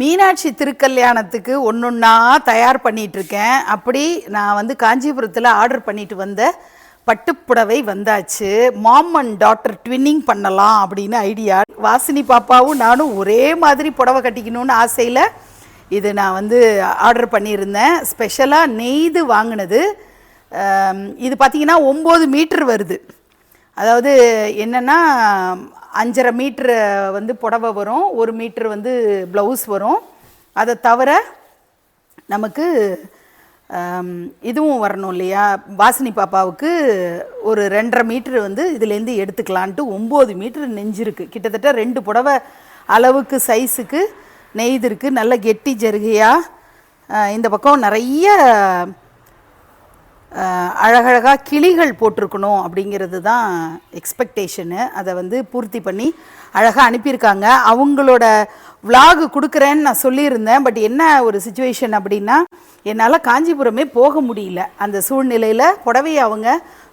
மீனாட்சி திருக்கல்யாணத்துக்கு ஒன்றொன்னா தயார் பண்ணிகிட்டு இருக்கேன் அப்படி நான் வந்து காஞ்சிபுரத்தில் ஆர்டர் பண்ணிட்டு வந்த பட்டுப்புடவை வந்தாச்சு. மாம் அண்ட் டாட்டர் ட்வின்னிங் பண்ணலாம் அப்படின்னு ஐடியா. வாசினி பாப்பாவும் நானும் ஒரே மாதிரி புடவை கட்டிக்கணும்னு ஆசையில் இது நான் வந்து ஆர்டர் பண்ணியிருந்தேன். ஸ்பெஷலாக நெய்து வாங்கினது. இது பார்த்தீங்கன்னா ஒம்பது மீட்டர் வருது. அதாவது என்னென்னா அஞ்சரை மீட்ரு வந்து புடவை வரும் ஒரு மீட்ரு வந்து ப்ளவுஸ் வரும். அதை தவிர நமக்கு இதுவும் வரணும் இல்லையா? வாசினி பாப்பாவுக்கு ஒரு ரெண்டரை மீட்ரு வந்து இதுலேருந்து எடுத்துக்கலான்ட்டு ஒம்பது மீட்ரு நெஞ்சிருக்கு. கிட்டத்தட்ட ரெண்டு புடவை அளவுக்கு சைஸுக்கு நெய்திருக்கு. நல்ல கெட்டி ஜருகையாக இந்த பக்கம் நிறைய அழகழகாக கிளிகள் போட்டிருக்கணும் அப்படிங்கிறது தான் எக்ஸ்பெக்டேஷனு அதை வந்து பூர்த்தி பண்ணி அழகாக அனுப்பியிருக்காங்க. அவங்களோட விலாகு கொடுக்குறேன்னு நான் சொல்லியிருந்தேன். பட் என்ன ஒரு சுச்சுவேஷன் அப்படின்னா என்னால் காஞ்சிபுரமே போக முடியல. அந்த சூழ்நிலையில் புடவையை அவங்க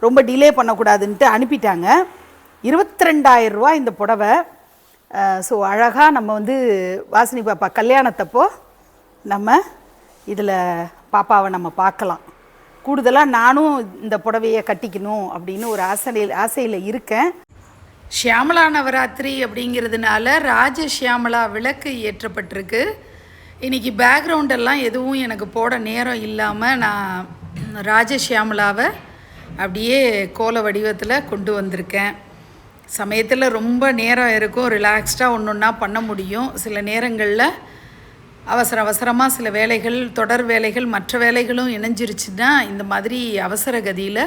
ரொம்ப டிலே பண்ணக்கூடாதுன்ட்டு அனுப்பிட்டாங்க. இருபத்தி ரெண்டாயிரம் ரூபா இந்த புடவை. ஸோ அழகாக நம்ம வந்து வாசினி பாப்பா கல்யாணத்தப்போ நம்ம இதில் பாப்பாவை நம்ம பார்க்கலாம். கூடுதலாக நானும் இந்த புடவையை கட்டிக்கணும் அப்படின்னு ஒரு ஆசையில் ஆசையில் இருக்கேன். ஷியாமலா நவராத்திரி அப்படிங்கிறதுனால ராஜ ஷியாமலா விளக்கு ஏற்றப்பட்டிருக்கு. இன்றைக்கி பேக்ரவுண்டெல்லாம் எதுவும் எனக்கு போட நேரம் இல்லாமல் நான் ராஜ ஷியாமலாவை அப்படியே கோல வடிவத்தில் கொண்டு வந்திருக்கேன். சமயத்தில் ரொம்ப நேரம் இருக்கும் ரிலாக்ஸ்டாக ஒன்று ஒன்றா பண்ண முடியும். சில நேரங்களில் அவசர அவசரமாக சில வேலைகள் தொடர் வேலைகள் மற்ற வேலைகளும் இணைஞ்சிருச்சுன்னா இந்த மாதிரி அவசர கதியில்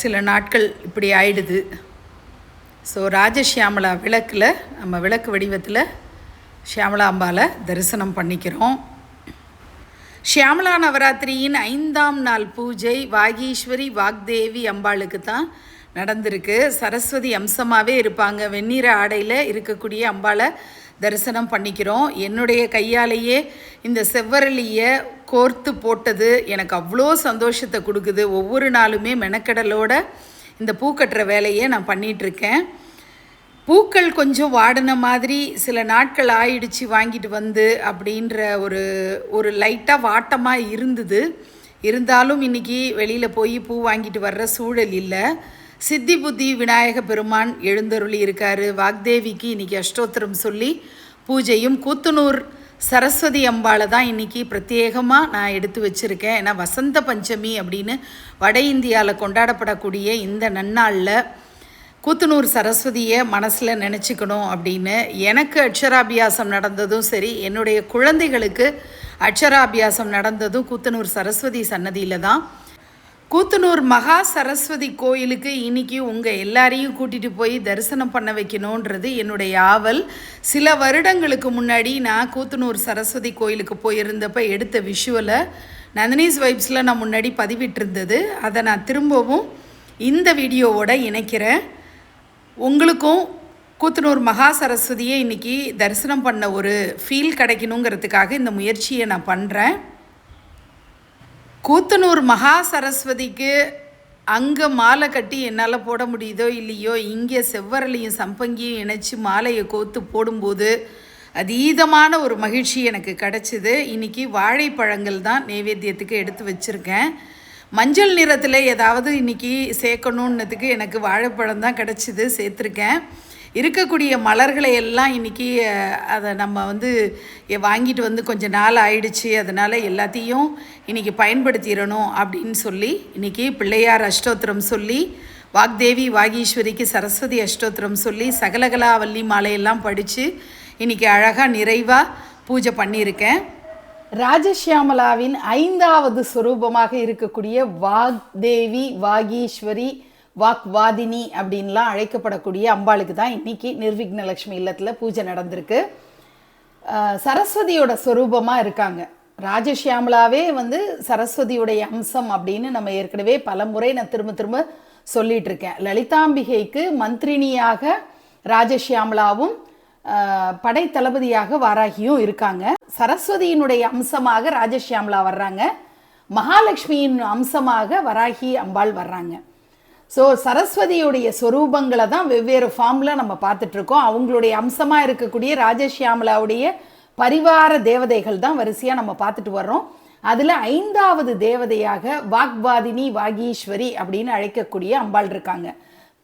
சில நாட்கள் இப்படி ஆயிடுது. ஸோ ராஜஷியாமலா விளக்கில் நம்ம விளக்கு வடிவத்தில் ஷியாமலா அம்பாவை தரிசனம் பண்ணிக்கிறோம். ஷியாமலா நவராத்திரியின் ஐந்தாம் நாள் பூஜை வாகீஸ்வரி வாக்தேவி அம்பாளுக்கு தான் நடந்திருக்கு. சரஸ்வதி அம்சமாகவே இருப்பாங்க. வெந்நீர ஆடையில் இருக்கக்கூடிய அம்பாளை தரிசனம் பண்ணிக்கிறோம். என்னுடைய கையாலேயே இந்த செவ்வரளியை கோர்த்து போட்டது எனக்கு அவ்வளோ சந்தோஷத்தை கொடுக்குது. ஒவ்வொரு நாளுமே மெனக்கடலோட இந்த பூ கட்டுற வேலையை நான் பண்ணிகிட்ருக்கேன் பூக்கள் கொஞ்சம் வாடின மாதிரி சில நாட்கள் ஆயிடுச்சு வாங்கிட்டு வந்து அப்படின்ற ஒரு ஒரு லைட்டாக வாட்டமாக இருந்தது. இருந்தாலும் இன்னைக்கு வெளியில் போய் பூ வாங்கிட்டு வர்ற சூழல் இல்லை. சித்தி புத்தி விநாயக பெருமான் எழுந்தருளி இருக்காரு வாக்தேவிக்கு இன்றைக்கி அஷ்டோத்திரம் சொல்லி பூஜையும் கூத்தனூர் சரஸ்வதி அம்பாளை தான் இன்னைக்கு பிரத்யேகமாக நான் எடுத்து வச்சுருக்கேன். ஏன்னா வசந்த பஞ்சமி அப்படின்னு வட இந்தியாவில் கொண்டாடப்படக்கூடிய இந்த நன்னாளில் கூத்தனூர் சரஸ்வதியை மனசில் நினச்சிக்கணும் அப்படின்னு எனக்கு அக்ஷராபியாசம் நடந்ததும் சரி என்னுடைய குழந்தைகளுக்கு அக்ஷராபியாசம் நடந்ததும் கூத்தனூர் சரஸ்வதி சன்னதியில் தான் கூத்தனூர் மகா சரஸ்வதி கோயிலுக்கு இன்னைக்கு உங்கள் எல்லாரையும் கூட்டிகிட்டு போய் தரிசனம் பண்ண வைக்கணுன்றது என்னுடைய ஆவல். சில வருடங்களுக்கு முன்னாடி நான் கூத்தனூர் சரஸ்வதி கோயிலுக்கு போயிருந்தப்ப எடுத்த விஷுவலை நந்தினிஸ் வைப்ஸில் நான் முன்னாடி பதிவிட்டிருந்தது. அதை நான் திரும்பவும் இந்த வீடியோவோட இணைக்கிறேன். உங்களுக்கும் கூத்தனூர் மகா சரஸ்வதியை இன்றைக்கி தரிசனம் பண்ண ஒரு ஃபீல் கிடைக்கணுங்கிறதுக்காக இந்த முயற்சியை நான் பண்ணுறேன் கூத்தனூர் மகா சரஸ்வதிக்கு அங்கே மாலை கட்டி என்னால் போட முடியுதோ இல்லையோ இங்கே செவ்வரளியும் சம்பங்கியும் இணைச்சி மாலையை கோத்து போடும்போது அதீதமான ஒரு மகிழ்ச்சி எனக்கு கிடச்சிது. இன்றைக்கி வாழைப்பழங்கள் தான் நைவேத்தியத்துக்கு எடுத்து வச்சுருக்கேன். மஞ்சள் நிறத்தில் ஏதாவது இன்றைக்கி சேர்க்கணுன்னதுக்கு எனக்கு வாழைப்பழம் தான் கிடச்சிது சேர்த்துருக்கேன். இருக்கக்கூடிய மலர்களை எல்லாம் இன்றைக்கி அதை நம்ம வந்து வாங்கிட்டு வந்து கொஞ்ச நாள் ஆயிடுச்சு. அதனால் எல்லாத்தையும் இன்றைக்கி பயன்படுத்திடணும் அப்படின்னு சொல்லி இன்றைக்கி பிள்ளையார் அஷ்டோத்திரம் சொல்லி வாக்தேவி வாகீஸ்வரிக்கு சரஸ்வதி அஷ்டோத்திரம் சொல்லி சகலகலா வள்ளி மாலையெல்லாம் படித்து இன்றைக்கி அழகாக நிறைவாக பூஜை பண்ணியிருக்கேன். ராஜஷியாமலாவின் ஐந்தாவது சுரூபமாக இருக்கக்கூடிய வாக்தேவி வாகீஸ்வரி வாக்வாதினி அப்படின்லாம் அழைக்கப்படக்கூடிய அம்பாளுக்கு தான் இன்னைக்கு நிர்விக்ன லக்ஷ்மி இல்லத்தில் பூஜை நடந்திருக்கு. சரஸ்வதியோட சொரூபமாக இருக்காங்க. ராஜஷியாமலாவே வந்து சரஸ்வதியுடைய அம்சம் அப்படின்னு நம்ம ஏற்கனவே பல முறை நான் திரும்ப திரும்ப சொல்லிட்டு இருக்கேன். லலிதாம்பிகைக்கு மந்திரினியாக ராஜஷியாமலாவும் படை தளபதியாக வாராகியும் இருக்காங்க. சரஸ்வதியினுடைய அம்சமாக ராஜஷியாமலா வர்றாங்க. மகாலட்சுமியின் அம்சமாக வராகி அம்பாள் வர்றாங்க. ஸோ சரஸ்வதியுடைய சொரூபங்களை தான் வெவ்வேறு ஃபார்மில் நம்ம பார்த்துட்ருக்கோம் அவங்களுடைய அம்சமாக இருக்கக்கூடிய ராஜஷியாமலாவுடைய பரிவார தேவதைகள் தான் வரிசையாக நம்ம பார்த்துட்டு வர்றோம். அதில் ஐந்தாவது தேவதையாக வாக்வாதினி வாகீஸ்வரி அப்படின்னு அழைக்கக்கூடிய அம்பாள் இருக்காங்க.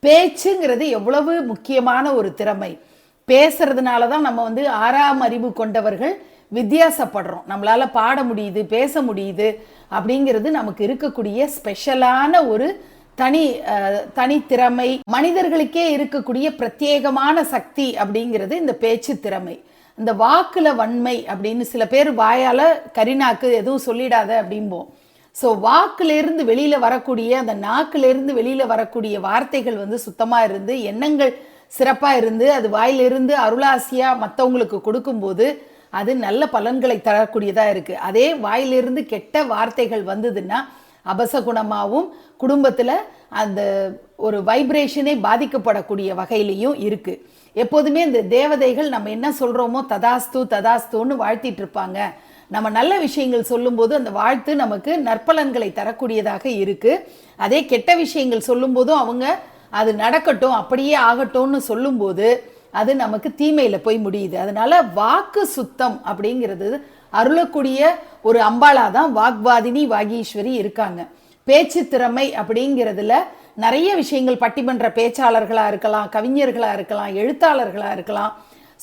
பேச்சுங்கிறது எவ்வளவு முக்கியமான ஒரு திறமை. பேசுறதுனால தான் நம்ம வந்து ஆறாம் அறிவு கொண்டவர்கள் வித்தியாசப்படுறோம். நம்மளால் பாட முடியுது பேச முடியுது அப்படிங்கிறது நமக்கு இருக்கக்கூடிய ஸ்பெஷலான ஒரு தனி தனித்திறமை மனிதர்களுக்கே இருக்கக்கூடிய பிரத்யேகமான சக்தி அப்படிங்கிறது இந்த பேச்சு திறமை. இந்த வாக்குல வன்மை அப்படின்னு சில பேர் வாயால கரிநாக்கு எதுவும் சொல்லிடாத அப்படிம்போம். ஸோ வாக்குலேருந்து வெளியில் வரக்கூடிய அந்த நாக்குலேருந்து வெளியில் வரக்கூடிய வார்த்தைகள் வந்து சுத்தமாக இருந்து எண்ணங்கள் சிறப்பாக இருந்து அது வாயிலிருந்து அருளாசியாக மற்றவங்களுக்கு கொடுக்கும்போது அது நல்ல பலன்களை தரக்கூடியதாக இருக்குது அதே வாயிலிருந்து கெட்ட வார்த்தைகள் வந்ததுன்னா அபசகுணமாகவும் குடும்பத்தில் அந்த ஒரு வைப்ரேஷனே பாதிக்கப்படக்கூடிய வகையிலையும் இருக்குது எப்போதுமே இந்த தேவதைகள் நம்ம என்ன சொல்கிறோமோ ததாஸ்து ததாஸ்துன்னு வாழ்த்திட்டு இருப்பாங்க. நம்ம நல்ல விஷயங்கள் சொல்லும்போது அந்த வாழ்த்து நமக்கு நற்பலன்களை தரக்கூடியதாக இருக்கு. அதே கெட்ட விஷயங்கள் சொல்லும்போதும் அவங்க அது நடக்கட்டும் அப்படியே ஆகட்டும்னு சொல்லும்போது அது நமக்கு தீமையில் போய் முடியுது. அதனால் வாக்கு சுத்தம் அப்படிங்கிறது அருளக்கூடிய ஒரு அம்பாளா தான் வாக்வாதினி வாகீஸ்வரி இருக்காங்க. பேச்சு திறமை அப்படிங்கிறதுல நிறைய விஷயங்கள் பட்டிமன்ற பேச்சாளர்களா இருக்கலாம் கவிஞர்களா இருக்கலாம் எழுத்தாளர்களாக இருக்கலாம்.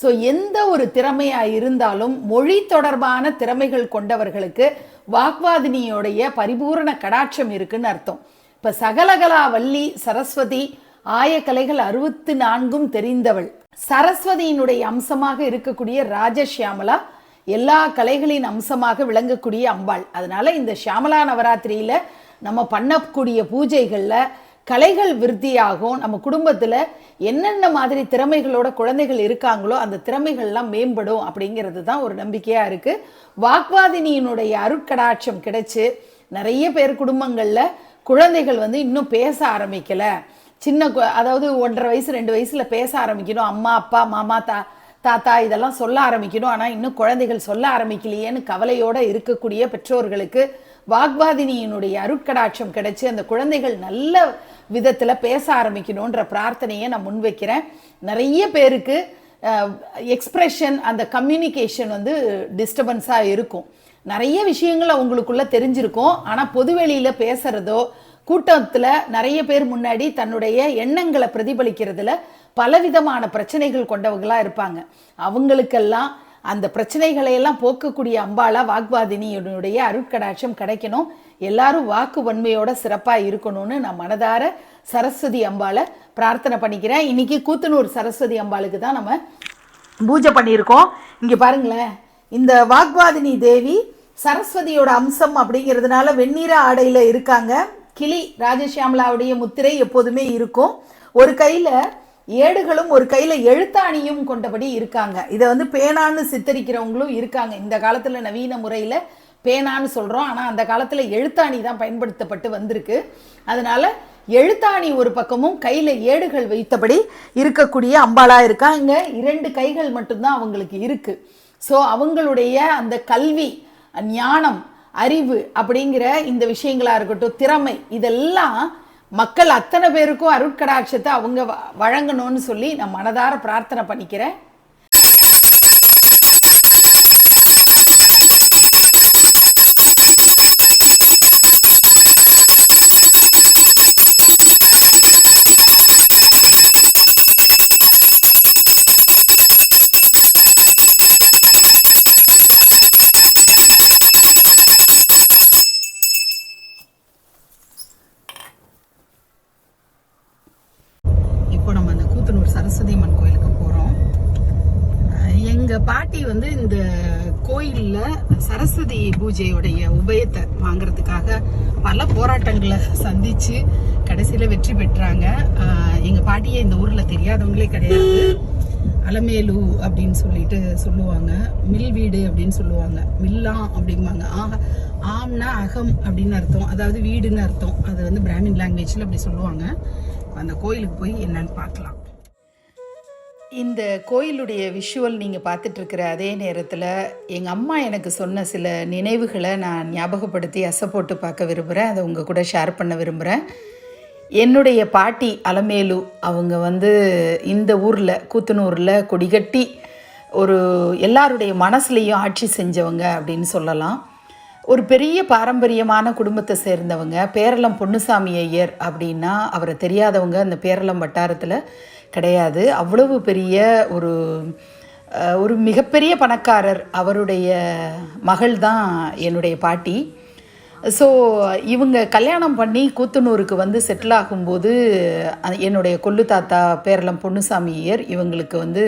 ஸோ எந்த ஒரு திறமையாக இருந்தாலும் மொழி தொடர்பான திறமைகள் கொண்டவர்களுக்கு வாக்வாதினியோடைய பரிபூரண கடாட்சம் இருக்குன்னு அர்த்தம். இப்போ சகலகலா வள்ளி சரஸ்வதி ஆயக்கலைகள் அறுபத்து நான்கும் தெரிந்தவள். சரஸ்வதியினுடைய அம்சமாக இருக்கக்கூடிய ராஜஷியாமலா எல்லா கலைகளின் அம்சமாக விளங்கக்கூடிய அம்பாள். அதனால் இந்த ஷியாமலா நவராத்திரியில் நம்ம பண்ணக்கூடிய பூஜைகளில் கலைகள் விருத்தியாகும். நம்ம குடும்பத்தில் என்னென்ன மாதிரி திறமைகளோட குழந்தைகள் இருக்காங்களோ அந்த திறமைகள்லாம் மேம்படும் அப்படிங்கிறது தான் ஒரு நம்பிக்கையாக இருக்குது வாக்வாதினியினுடைய அருட்கடாட்சம் கிடைச்சி நிறைய பேர் குடும்பங்களில் குழந்தைகள் வந்து இன்னும் பேச ஆரம்பிக்கலை. சின்ன அதாவது ஒன்றரை வயசு ரெண்டு வயசில் பேச ஆரம்பிக்கணும். அம்மா அப்பா மாமா தா தாத்தா இதெல்லாம் சொல்ல ஆரம்பிக்கணும். ஆனால் இன்னும் குழந்தைகள் சொல்ல ஆரம்பிக்கலையேன்னு கவலையோடு இருக்கக்கூடிய பெற்றோர்களுக்கு வாக்வாதினியினுடைய அருட்கடாட்சம் கிடைச்சி அந்த குழந்தைகள் நல்ல விதத்தில் பேச ஆரம்பிக்கணுன்ற பிரார்த்தனையை நான் முன்வைக்கிறேன். நிறைய பேருக்கு எக்ஸ்ப்ரெஷன் அந்த கம்யூனிகேஷன் வந்து டிஸ்டர்பன்ஸாக இருக்கும். நிறைய விஷயங்கள் அவங்களுக்குள்ள தெரிஞ்சிருக்கும். ஆனால் பொதுவெளியில் பேசுகிறதோ கூட்டத்தில் நிறைய பேர் முன்னாடி தன்னுடைய எண்ணங்களை பிரதிபலிக்கிறதுல பலவிதமான பிரச்சனைகள் கொண்டவங்களாக இருப்பாங்க. அவங்களுக்கெல்லாம் அந்த பிரச்சனைகளையெல்லாம் போக்கக்கூடிய அம்பாளா வாக்வாதினியுடைய அருட்கடாட்சம் கிடைக்கணும். எல்லாரும் வாக்கு வன்மையோட சிறப்பாக இருக்கணும்னு நான் மனதார சரஸ்வதி அம்பாளை பிரார்த்தனை பண்ணிக்கிறேன். இன்னைக்கு கூத்தனூர் சரஸ்வதி அம்பாளுக்கு தான் நம்ம பூஜை பண்ணியிருக்கோம். இங்கே பாருங்களேன். இந்த வாக்வாதினி தேவி சரஸ்வதியோட அம்சம் அப்படிங்கிறதுனால வெண்ணிற ஆடையில் இருக்காங்க. கிளி ராஜசியாமலாவுடைய முத்திரை எப்போதுமே இருக்கும். ஒரு கையில் ஏடுகளும் ஒரு கையில் எழுத்தாணியும் கொண்டபடி இருக்காங்க. இதை வந்து பேனான்னு சித்தரிக்கிறவங்களும் இருக்காங்க. இந்த காலத்தில் நவீன முறையில் பேனான்னு சொல்கிறோம் ஆனால் அந்த காலத்தில் எழுத்தாணி தான் பயன்படுத்தப்பட்டு வந்திருக்கு. அதனால் எழுத்தாணி ஒரு பக்கமும் கையில் ஏடுகள் வைத்தபடி இருக்கக்கூடிய அம்பாளாக இருக்காங்க. இரண்டு கைகள் மட்டும்தான் அவங்களுக்கு இருக்குது ஸோ அவங்களுடைய அந்த கல்வி ஞானம் அறிவு அப்படிங்கிற இந்த விஷயங்களாக இருக்கட்டும் திறமை இதெல்லாம் மக்கள் அத்தனை பேருக்கும் அருட்கடாட்சத்தை அவங்க வ- வழங்கணும்னு சொல்லி நான் மனதார பிரார்த்தனை பண்ணிக்கிறேன் இப்போ நம்ம அந்த கூத்தனூர் சரஸ்வதி அம்மன் கோயிலுக்கு போகிறோம் எங்கள் பாட்டி வந்து இந்த கோயிலில் சரஸ்வதி பூஜையுடைய உபயத்தை வாங்குறதுக்காக பல போராட்டங்களை சந்தித்து கடைசியில் வெற்றி பெற்றாங்க. எங்கள் பாட்டியை இந்த ஊரில் தெரியாதவங்களே கிடையாது. அலமேலு அப்படின்னு சொல்லிட்டு சொல்லுவாங்க. மில் வீடு அப்படின்னு சொல்லுவாங்க. மில்லாம் அப்படிம்பாங்க ஆக ஆம்னா அகம் அப்படின்னு அர்த்தம். அதாவது வீடுன்னு அர்த்தம். அது வந்து பிராமின் லாங்குவேஜில் அப்படி சொல்லுவாங்க. அந்த கோயிலுக்கு போய் என்னன்னு பார்க்கலாம். இந்த கோயிலுடைய விஷுவல் நீங்கள் பார்த்துட்ருக்கிற அதே நேரத்தில் எங்கள் அம்மா எனக்கு சொன்ன சில நினைவுகளை நான் ஞாபகப்படுத்தி அசைப்போட்டு பார்க்க விரும்புகிறேன் அதை உங்கள் கூட ஷேர் பண்ண விரும்புகிறேன் என்னுடைய பாட்டி அலமேலு அவங்க வந்து இந்த ஊரில் கூத்தனூரில் கொடிகட்டி ஒரு எல்லாருடைய மனசுலேயும் ஆட்சி செஞ்சவங்க அப்படின்னு சொல்லலாம். ஒரு பெரிய பாரம்பரியமான குடும்பத்தை சேர்ந்தவங்க பேரளம் பொன்னுசாமி ஐயர் அப்படின்னா அவரை தெரியாதவங்க அந்த பேரளம் வட்டாரத்தில் கிடையாது. அவ்வளவு பெரிய ஒரு ஒரு மிகப்பெரிய பணக்காரர் அவருடைய மகள் தான் என்னுடைய பாட்டி. ஸோ இவங்க கல்யாணம் பண்ணி கூத்தனூருக்கு வந்து செட்டில் ஆகும்போது என்னுடைய கொள்ளு தாத்தா பேரளம் பொன்னுசாமி ஐயர் இவங்களுக்கு வந்து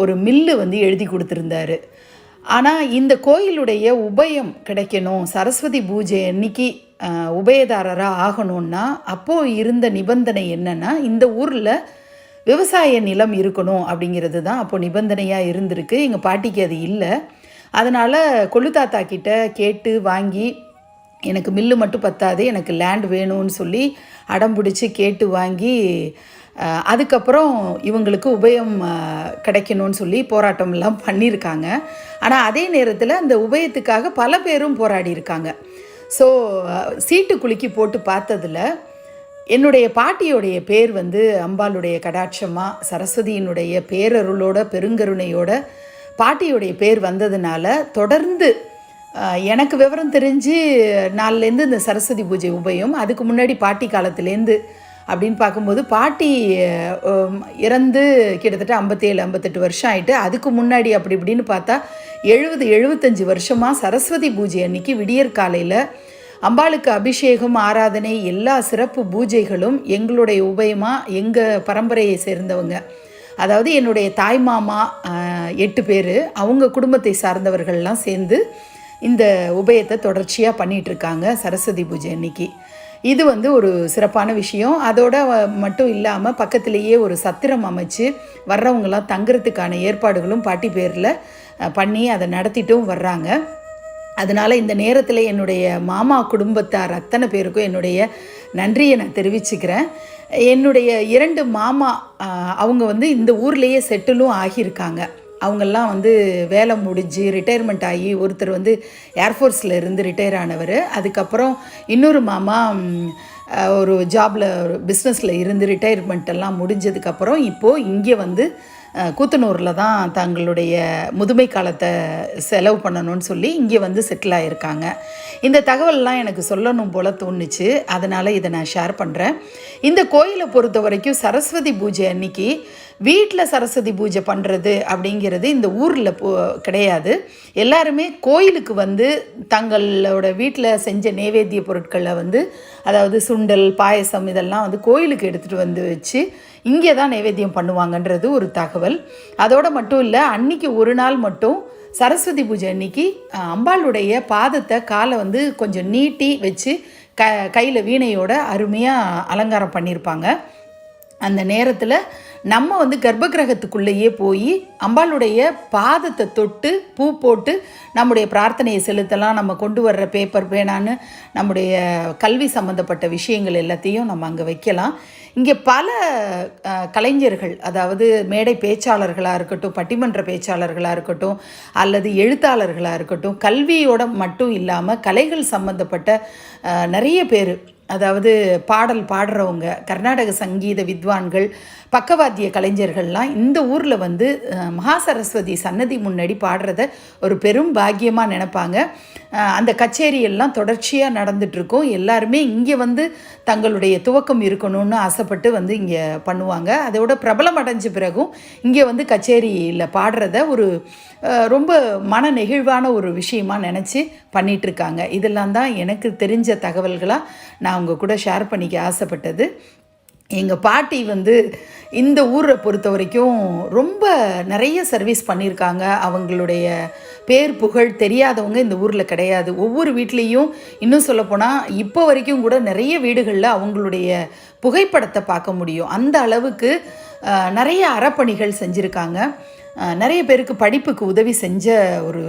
ஒரு மில்லு வந்து எழுதி கொடுத்துருந்தாரு. ஆனால் இந்த கோயிலுடைய உபயம் கிடைக்கணும் சரஸ்வதி பூஜை அன்னைக்கு உபயதாரராக ஆகணும்னா அப்போது இருந்த நிபந்தனை என்னென்னா இந்த ஊரில் விவசாய நிலம் இருக்கணும் அப்படிங்கிறது தான் அப்போது நிபந்தனையாக இருந்திருக்கு. எங்கள் பாட்டிக்கு அது இல்லை. அதனால் கொள்ளுத்தாத்தா கிட்ட கேட்டு வாங்கி எனக்கு மில்லு மட்டும் பத்தாது எனக்கு லேண்ட் வேணும்னு சொல்லி அடம் பிடிச்சி கேட்டு வாங்கி அதுக்கப்புறம் இவங்களுக்கு உபயம் கிடைக்கணும்னு சொல்லி போராட்டம்லாம் பண்ணியிருக்காங்க ஆனால் அதே நேரத்தில் அந்த உபயத்துக்காக பல பேரும் போராடி இருக்காங்க ஸோ சீட்டு குலுக்கி போட்டு பார்த்ததுல என்னுடைய பாட்டியோடைய பேர் வந்து அம்பாளுடைய கடாட்சமாக சரஸ்வதியினுடைய பேரருளோட பெருங்கருணையோட பாட்டியோடைய பேர் வந்ததுனால தொடர்ந்து எனக்கு விவரம் தெரிஞ்சு நாள்லேருந்து இந்த சரஸ்வதி பூஜை உபயம் அதுக்கு முன்னாடி பாட்டி காலத்துலேருந்து அப்படின்னு பார்க்கும்போது பாட்டி இறந்து கிட்டத்தட்ட ஐம்பத்தேழு ஐம்பத்தெட்டு வருஷம் ஆகிட்டு அதுக்கு முன்னாடி அப்படி இப்படின்னு பார்த்தா எழுபது எழுபத்தஞ்சு வருஷமாக சரஸ்வதி பூஜை அன்னைக்கு விடியற் காலையில் அம்பாளுக்கு அபிஷேகம் ஆராதனை எல்லா சிறப்பு பூஜைகளும் எங்களுடைய உபயமாக எங்கள் பரம்பரையை சேர்ந்தவங்க. அதாவது என்னுடைய தாய் மாமா எட்டு பேர் அவங்க குடும்பத்தை சார்ந்தவர்கள்லாம் சேர்ந்து இந்த உபயத்தை தொடர்ச்சியாக பண்ணிகிட்ருக்காங்க சரஸ்வதி பூஜை அன்னைக்கு. இது வந்து ஒரு சிறப்பான விஷயம். அதோட மட்டும் இல்லாமல் பக்கத்திலேயே ஒரு சத்திரம் அமைச்சு வர்றவங்களாம் தங்குறதுக்கான ஏற்பாடுகளும் பாட்டி பேரில் பண்ணி அதை நடத்திட்டும் வர்றாங்க. அதனால் இந்த நேரத்தில் என்னுடைய மாமா குடும்பத்தார் அத்தனை பேருக்கும் என்னுடைய நன்றியை நான் தெரிவிச்சுக்கிறேன். என்னுடைய இரண்டு மாமா அவங்க வந்து இந்த ஊர்லேயே செட்டிலும் ஆகியிருக்காங்க. அவங்கெல்லாம் வந்து வேலை முடிஞ்சு ரிட்டையர்மெண்ட் ஆகி ஒருத்தர் வந்து ஏர்ஃபோர்ஸில் இருந்து ரிட்டையர் ஆனவர். அதுக்கப்புறம் இன்னொரு மாமா ஒரு ஜாபில் ஒரு பிஸ்னஸில் இருந்து ரிட்டையர்மெண்ட் எல்லாம் முடிஞ்சதுக்கப்புறம் இப்போது இங்கே வந்து கூத்தனூரில் தான் தங்களுடைய முதுமை காலத்தை செலவு பண்ணணும்னு சொல்லி இங்கே வந்து செட்டில் ஆகியிருக்காங்க இந்த தகவல்லாம் எனக்கு சொல்லணும் போல் தோணுச்சு. அதனால் இதை நான் ஷேர் பண்ணுறேன் இந்த கோயிலை பொறுத்த வரைக்கும் சரஸ்வதி பூஜை அன்னைக்கு வீட்டில் சரஸ்வதி பூஜை பண்ணுறது அப்படிங்கிறது இந்த ஊரில் போ கிடையாது. எல்லாருமே கோயிலுக்கு வந்து தங்களோட வீட்டில் செஞ்ச நைவேத்திய பொருட்களை வந்து அதாவது சுண்டல் பாயசம் இதெல்லாம் வந்து கோயிலுக்கு எடுத்துகிட்டு வந்து வச்சு இங்கே தான் நைவேத்தியம் பண்ணுவாங்கன்றது ஒரு தகவல். அதோடு மட்டும் இல்லை அன்னைக்கு ஒரு நாள் மட்டும் சரஸ்வதி பூஜை அன்னைக்கு அம்பாளுடைய பாதத்தை காலை வந்து கொஞ்சம் நீட்டி வச்சு க கையில் வீணையோட அருமையாக அலங்காரம் பண்ணியிருப்பாங்க அந்த நேரத்தில் நம்ம வந்து கர்ப்பகிரகத்துக்குள்ளேயே போய் அம்பாளுடைய பாதத்தை தொட்டு பூ போட்டு நம்முடைய பிரார்த்தனையை செலுத்தலாம் நம்ம கொண்டு வர்ற பேப்பர் பேனான்னு நம்முடைய கல்வி சம்மந்தப்பட்ட விஷயங்கள் எல்லாத்தையும் நம்ம அங்கே வைக்கலாம். இங்கே பல கலைஞர்கள் அதாவது மேடை பேச்சாளர்களாக இருக்கட்டும் பட்டிமன்ற பேச்சாளர்களாக இருக்கட்டும் அல்லது எழுத்தாளர்களாக இருக்கட்டும் கல்வியோட மட்டும் இல்லாமல் கலைகள் சம்மந்தப்பட்ட நிறைய பேர் அதாவது பாடல் பாடுறவங்க கர்நாடக சங்கீத வித்வான்கள் பக்கவாத்திய கலைஞர்கள்லாம் இந்த ஊரில் வந்து மகாசரஸ்வதி மகா சரஸ்வதி சன்னதி முன்னாடி பாடுறத ஒரு பெரும் பாக்கியமாக நினைப்பாங்க. அந்த கச்சேரியெல்லாம் தொடர்ச்சியாக நடந்துகிட்ருக்கும் எல்லாருமே இங்கே வந்து தங்களுடைய துவக்கம் இருக்கணும்னு ஆசைப்பட்டு வந்து இங்கே பண்ணுவாங்க. அதோட பிரபலம் அடைஞ்ச பிறகும் இங்கே வந்து கச்சேரியில் பாடுறத ஒரு ரொம்ப மன நெகிழ்வான ஒரு விஷயமாக நினச்சி பண்ணிகிட்ருக்காங்க இதெல்லாம் தான் எனக்கு தெரிஞ்ச தகவல்களாக நான் உங்கள் கூட ஷேர் பண்ணிக்க ஆசைப்பட்டது. எங்கள் பாட்டி வந்து இந்த ஊரை பொறுத்த வரைக்கும் ரொம்ப நிறைய சர்வீஸ் பண்ணியிருக்காங்க அவங்களுடைய பேர் புகழ் தெரியாதவங்க இந்த ஊரில் கிடையாது. ஒவ்வொரு வீட்லேயும் இன்னும் சொல்லப்போனால் இப்போ வரைக்கும் கூட நிறைய வீடுகளில் அவங்களுடைய புகைப்படத்தை பார்க்க முடியும். அந்த அளவுக்கு நிறைய அறப்பணிகள் செஞ்சுருக்காங்க. நிறைய பேருக்கு படிப்புக்கு உதவி செஞ்ச ஒரு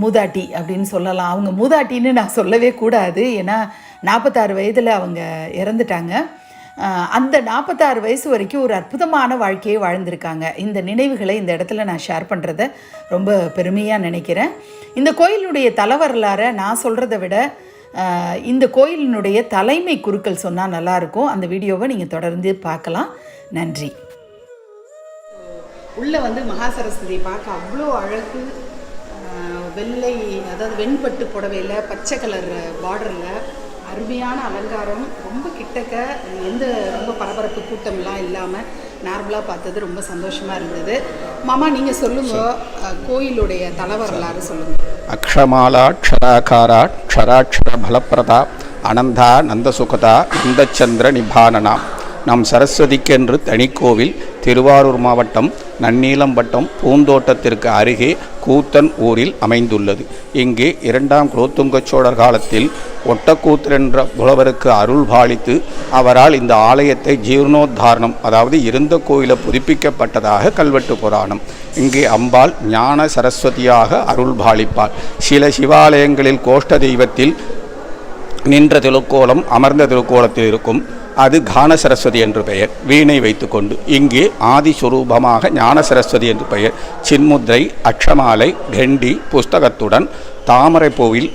மூதாட்டி அப்படின்னு சொல்லலாம். அவங்க மூதாட்டின்னு நான் சொல்லவே கூடாது. ஏன்னா நாற்பத்தாறு வயதில் அவங்க இறந்துட்டாங்க. அந்த நாற்பத்தாறு வயசு வரைக்கும் ஒரு அற்புதமான வாழ்க்கையை வாழ்ந்திருக்காங்க. இந்த நினைவுகளை இந்த இடத்துல நான் ஷேர் பண்ணுறத ரொம்ப பெருமையாக நினைக்கிறேன். இந்த கோயிலுடைய தலவரலாறை நான் சொல்கிறத விட இந்த கோயிலினுடைய தலைமை குருக்கள் சொன்னால் நல்லாயிருக்கும் அந்த வீடியோவை நீங்கள் தொடர்ந்து பார்க்கலாம். நன்றி. உள்ளே வந்து மகா சரஸ்வதியை பார்க்க அவ்வளோ அழகு வெள்ளை அதாவது வெண்பட்டு புடவையில் பச்சை கலர் பார்டரில் அருமையான அலங்காரம். ரொம்ப கிட்டக்க எந்த ரொம்ப பரபரப்பு கூட்டம்லாம் இல்லாமல் நார்மலாக பார்த்தது ரொம்ப சந்தோஷமாக இருந்தது. மாமா நீங்கள் சொல்லுங்கள் கோயிலுடைய தலவரலாறு சொல்லுங்கள் அக்ஷமாலாட்சராகாரா க்ஷராட்சர பலப்பிரதா அனந்தா நந்தசுகதா நந்தச்சந்திர நிபானனா. நம் சரஸ்வதிக்கென்று தனிக்கோவில் திருவாரூர் மாவட்டம் நன்னீலம்பட்டம் பூந்தோட்டத்திற்கு அருகே கூத்தன் ஊரில் அமைந்துள்ளது. இங்கே இரண்டாம் குலோத்துங்க சோழர் காலத்தில் ஒட்டக்கூத்தர் என்ற புலவருக்கு அருள் பாலித்து அவரால் இந்த ஆலயத்தை ஜீர்ணோத்தாரணம் அதாவது இருந்த கோயிலை புதுப்பிக்கப்பட்டதாக கல்வெட்டு புராணம். இங்கே அம்பாள் ஞான சரஸ்வதியாக அருள் பாலிப்பாள். சில சிவாலயங்களில் கோஷ்ட தெய்வத்தில் நின்ற திருக்கோலம் அமர்ந்த திருக்கோலத்தில் இருக்கும். அது கான சரஸ்வதி என்று பெயர். வீணை வைத்துக்கொண்டு இங்கே ஆதிஸ்வரூபமாக ஞான சரஸ்வதி என்று பெயர். சின்முத்ரை அக்ஷமாலை கெண்டி புஸ்தகத்துடன் தாமரைப்பூவில்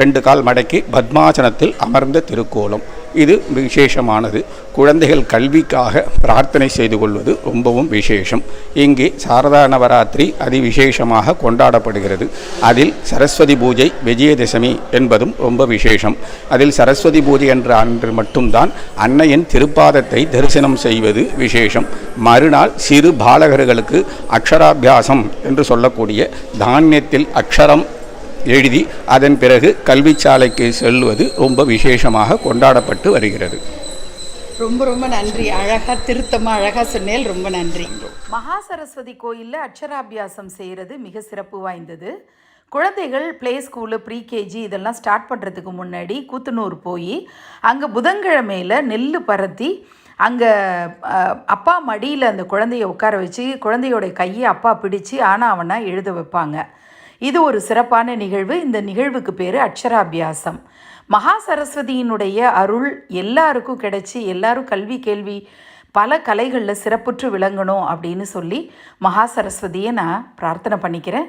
ரெண்டு கால் மடக்கி பத்மாசனத்தில் அமர்ந்த திருக்கோலம். இது விசேஷமானது. குழந்தைகள் கல்விக்காக பிரார்த்தனை செய்து கொள்வது ரொம்பவும் விசேஷம். இங்கே சாரதா நவராத்திரி அதிவிசேஷமாக கொண்டாடப்படுகிறது. அதில் சரஸ்வதி பூஜை விஜயதசமி என்பதும் ரொம்ப விசேஷம். அதில் சரஸ்வதி பூஜை என்ற அன்று மட்டும்தான் அன்னையின் திருப்பாதத்தை தரிசனம் செய்வது விசேஷம். மறுநாள் சிறு பாலகர்களுக்கு அக்ஷராபியாசம் என்று சொல்லக்கூடிய தானியத்தில் அக்ஷரம் எழுதி அதன் பிறகு கல்விச்சாலைக்கு செல்வது ரொம்ப விசேஷமாக கொண்டாடப்பட்டு வருகிறது. ரொம்ப ரொம்ப நன்றி. அழகாக திருத்தமாக அழகாக சொன்னேல் ரொம்ப நன்றி. மகா சரஸ்வதி கோயிலில் அக்ஷராபியாசம் செய்கிறது மிக சிறப்பு வாய்ந்தது. குழந்தைகள் ப்ளே ஸ்கூலு ப்ரீகேஜி இதெல்லாம் ஸ்டார்ட் பண்ணுறதுக்கு முன்னாடி கூத்தனூர் போய் அங்கே புதன்கிழமையில் நெல் பரத்தி அங்கே அப்பா மடியில் அந்த குழந்தைய உட்கார வச்சு குழந்தையோட கையை அப்பா பிடிச்சு ஆனா அவனா எழுத வைப்பாங்க. இது ஒரு சிறப்பான நிகழ்வு. இந்த நிகழ்வுக்கு பேர் அக்ஷராபியாசம். மகா சரஸ்வதியினுடைய அருள் எல்லாருக்கும் கிடைச்சி எல்லாரும் கல்வி கேள்வி பல கலைகளில் சிறப்புற்று விளங்கணும் அப்படின்னு சொல்லி மகா சரஸ்வதியை நான் பிரார்த்தனை பண்ணிக்கிறேன்.